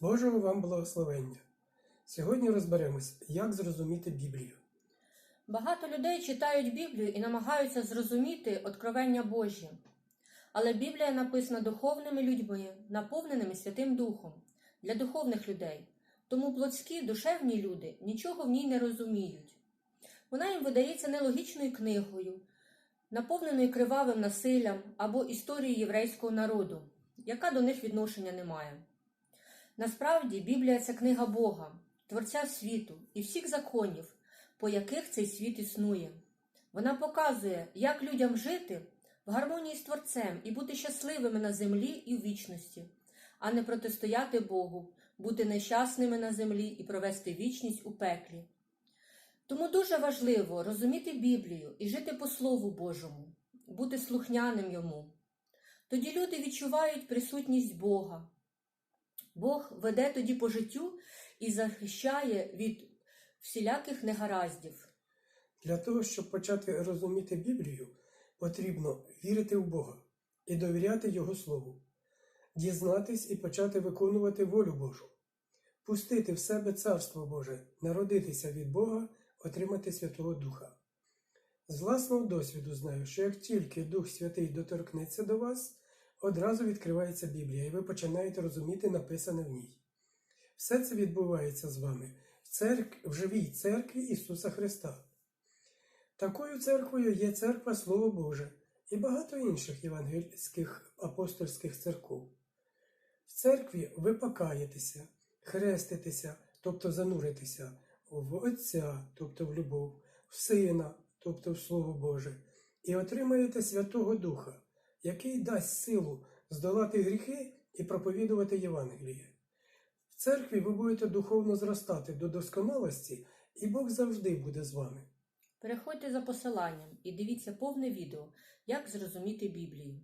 Божого вам благословення! Сьогодні розберемось, як зрозуміти Біблію. Багато людей читають Біблію і намагаються зрозуміти откровення Божі. Але Біблія написана духовними людьми, наповненими Святим Духом, для духовних людей. Тому плотські, душевні люди нічого в ній не розуміють. Вона їм видається нелогічною книгою, наповненою кривавим насиллям або історією єврейського народу, яка до них відношення не має. Насправді Біблія це книга Бога, Творця світу і всіх законів, по яких цей світ існує. Вона показує, як людям жити в гармонії з Творцем і бути щасливими на землі і в вічності, а не протистояти Богу, бути нещасними на землі і провести вічність у пеклі. Тому дуже важливо розуміти Біблію і жити по Слову Божому, бути слухняним йому. Тоді люди відчувають присутність Бога. Бог веде тоді по життю і захищає від всіляких негараздів. Для того, щоб почати розуміти Біблію, потрібно вірити в Бога і довіряти Його Слову, дізнатись і почати виконувати волю Божу, пустити в себе Царство Боже, народитися від Бога, отримати Святого Духа. З власного досвіду знаю, що як тільки Дух Святий доторкнеться до вас, одразу відкривається Біблія, і ви починаєте розуміти написане в ній. Все це відбувається з вами в, церк... в живій церкві Ісуса Христа. Такою церквою є церква Слово Боже і багато інших євангельських апостольських церков. В церкві ви покаєтеся, хреститеся, тобто зануритеся в Отця, тобто в любов, в Сина, тобто в Слово Боже, і отримаєте Святого Духа, який дасть силу здолати гріхи і проповідувати Євангеліє. В церкві ви будете духовно зростати до досконалості, і Бог завжди буде з вами. Переходьте за посиланням і дивіться повне відео, як зрозуміти Біблію.